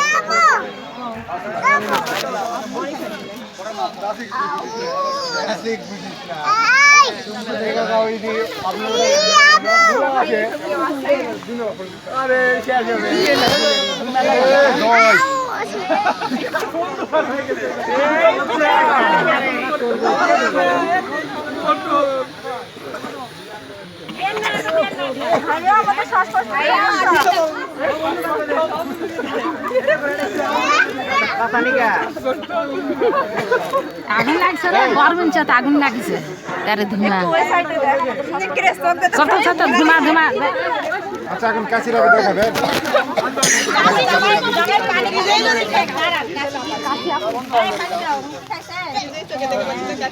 তারপরে বলো মিষ্টি খাও আগুন লাগছে রে গরমের চাতে আগুন লাগিছে তারে ধুমা চল চল ধুমা ধুমা আচ্ছা এখন কাশিটা দেখাবে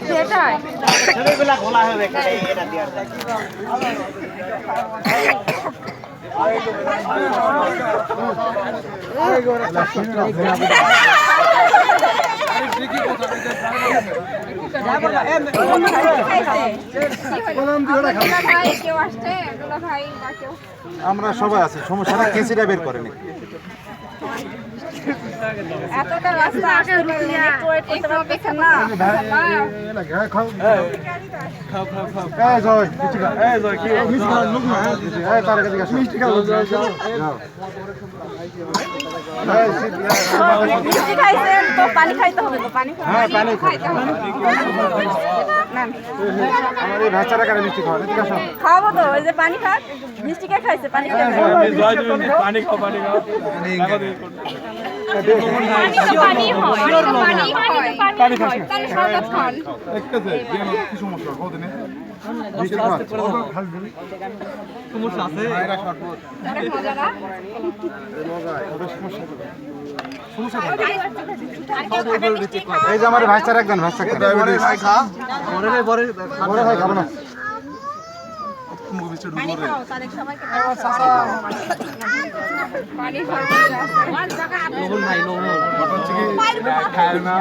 সেটাই ভাই কেউ আসছে দুলা ভাই বা কেউ আমরা সবাই আছি সমস্যাটা কেসিটা বের করেনি এতটা রাস্তা আসতে পারলেন একটু ওয়েট করতে পারতেছেন না এই জয় মিষ্টি খা এই জয় কি মিষ্টি খা লোক না এই তার কাছে আসো মিষ্টি খা যাও এই মিষ্টি খাইছেন তো পানি খাইতে হবে তো পানি হ্যাঁ পানি খাইতে হবে আমার এই ভাষাটা কারে মিষ্টি খাওয়া ঠিক আছে খাওয়াবো তো ওই যে পানি খাক মিষ্টি কে খাইছে পানি খেয়ে পানি খাও পানি খাও পানি হয় পানি হয় পানি হয় তাহলে শরবত খান কি সমস্যা কদিন মিষ্টি খাওয়া সমস্যা আছে অনেক মজা না। এই যে আমার ভাষা রাখবেন ভাষা খাব না লবণ ভাই লবণ খায় না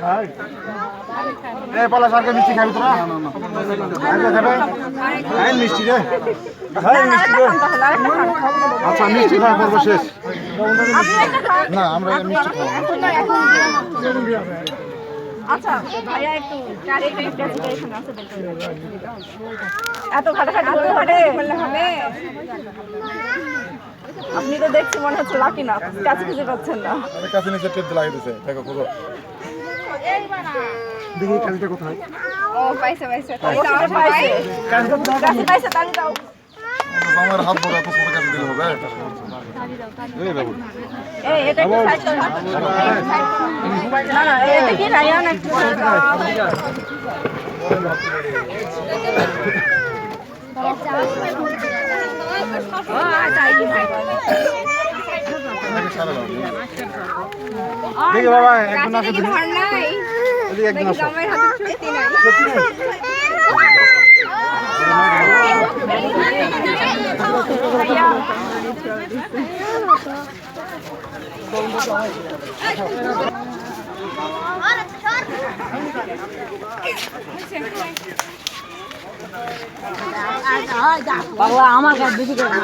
খায় এই পলা সরকার মিষ্টি খাবি তোরা? খাই মিষ্টি রে। আচ্ছা মিষ্টি খাওয়া পর্ব শেষ। না, আমরা মিষ্টি খাব আচ্ছা ভাইয়া একটু এত ঘাটাঘাটি করতে হবে? আপনি তো দেখছি মনে হচ্ছে লাকি না কাছে খুঁজে পাচ্ছেন না। কাছে নিচে টেপ লাগিয়ে দিছে দেখো খুঁজো। দেখি কাজটা কোথায়? ও পাইছে পাইছে পাইছে কাছে পাইছে তালি দাও। আমার হাত বড় এত ছোট কাছে দিলে হবে? দেখি। বাবা একজন দেখি একজন ছুটি নাই? পাগলা আমার কাছে করে